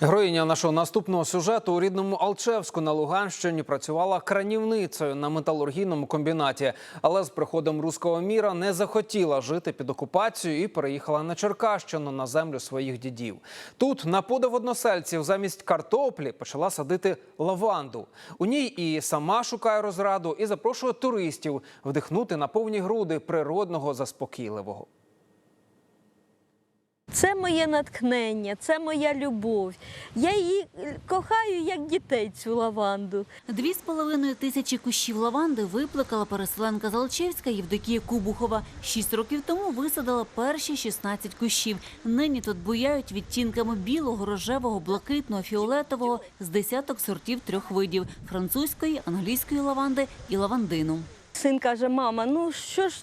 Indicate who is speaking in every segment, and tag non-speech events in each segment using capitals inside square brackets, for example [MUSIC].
Speaker 1: Героїня нашого наступного сюжету у рідному Алчевську на Луганщині працювала кранівницею на металургійному комбінаті, але з приходом руського міра не захотіла жити під окупацією і переїхала на Черкащину на землю своїх дідів. Тут на подив односельців замість картоплі почала садити лаванду. У ній і сама шукає розраду, і запрошує туристів вдихнути на повні груди природного заспокійливого.
Speaker 2: Це моє натхнення, це моя любов. Я її кохаю як дітей, цю лаванду.
Speaker 3: Дві з половиною тисячі кущів лаванди виплакала переселенка Залчевська Євдокія Кубухова. Шість років тому висадила перші 16 кущів. Нині тут буяють відтінками білого, рожевого, блакитного, фіолетового з десяток сортів трьох видів – французької, англійської лаванди і лавандину.
Speaker 2: Син каже: мама, ну що ж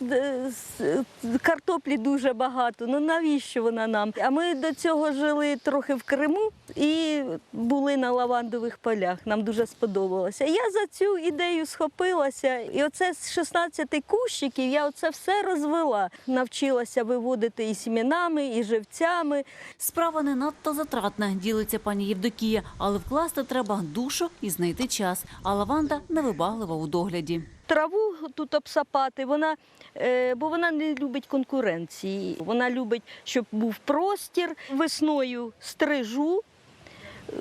Speaker 2: е, картоплі дуже багато, ну навіщо вона нам? А ми до цього жили трохи в Криму і були на лавандових полях. Нам дуже сподобалося. Я за цю ідею схопилася, і оце з 16 кущиків я оце все розвела. Навчилася виводити і сімінами, і живцями.
Speaker 3: Справа не надто затратна, ділиться пані Євдокія, але вкласти треба душу і знайти час. А лаванда невибаглива у догляді.
Speaker 2: Траву тут обсапати, вона, е, бо вона не любить конкуренції. Вона любить, щоб був простір. Весною стрижу.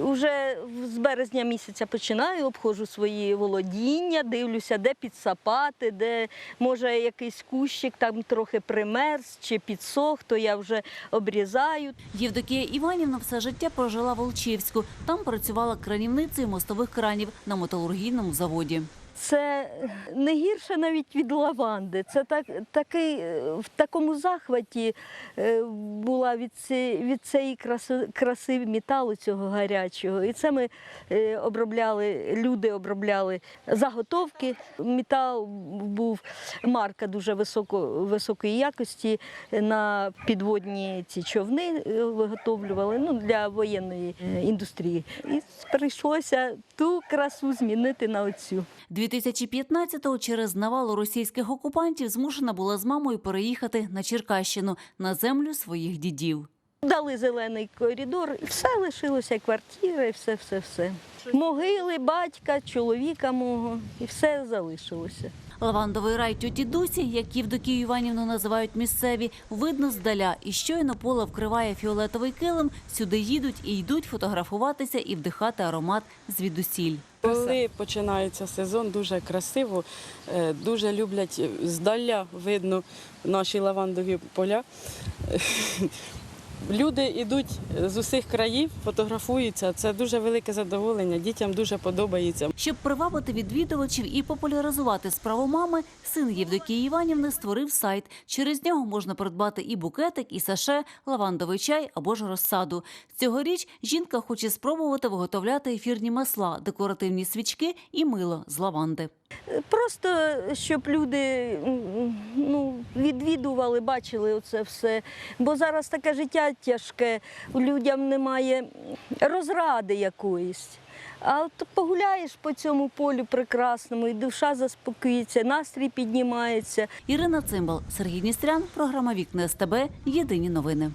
Speaker 2: Уже з березня місяця починаю, обходжу свої володіння, дивлюся, де підсапати, де може якийсь кущик там трохи примерз чи підсох, то я вже обрізаю.
Speaker 3: Євдокія Іванівна все життя прожила в Олчівську. Там працювала кранівницею мостових кранів на металургійному заводі.
Speaker 2: Це не гірше навіть від лаванди. Це так, такий, е, в такому захваті е, була від, ці, від цієї краси, краси металу цього гарячого. І це ми е, обробляли, люди обробляли заготовки. Метал був марка дуже високо, високої якості. На підводні ці човни виготовлювали ну, для воєнної індустрії. І прийшлося ту красу змінити на оцю.
Speaker 3: 2015-го через навалу російських окупантів змушена була з мамою переїхати на Черкащину на землю своїх дідів.
Speaker 2: Дали зелений коридор, і все лишилося, квартира, і все, все, все. Могили, батька, чоловіка мого, і все залишилося.
Speaker 3: Лавандовий рай тьоті Дусі, як Євдокію Іванівну називають місцеві, видно здаля. І щойно поле вкриває фіолетовий килим, сюди їдуть і йдуть фотографуватися і вдихати аромат звідусіль.
Speaker 4: Коли починається сезон, дуже красиво, е, дуже люблять е, здаля видно наші лавандові поля. [LAUGHS] Люди йдуть з усіх країв, фотографуються. Це дуже велике задоволення. Дітям дуже подобається.
Speaker 3: Щоб привабити відвідувачів і популяризувати справу мами, син Євдокії Іванівни створив сайт. Через нього можна придбати і букетик, і саше, лавандовий чай або ж розсаду. Цьогоріч жінка хоче спробувати виготовляти ефірні масла, декоративні свічки і мило з лаванди.
Speaker 2: Просто щоб люди ну, відвідували, бачили оце все. Бо зараз таке життя тяжке, людям немає розради якоїсь. А от погуляєш по цьому полю прекрасному, і душа заспокоїться, настрій піднімається.
Speaker 3: Ірина Цимбал, Сергій Ністрян, програма Вікна СТБ. Єдині новини.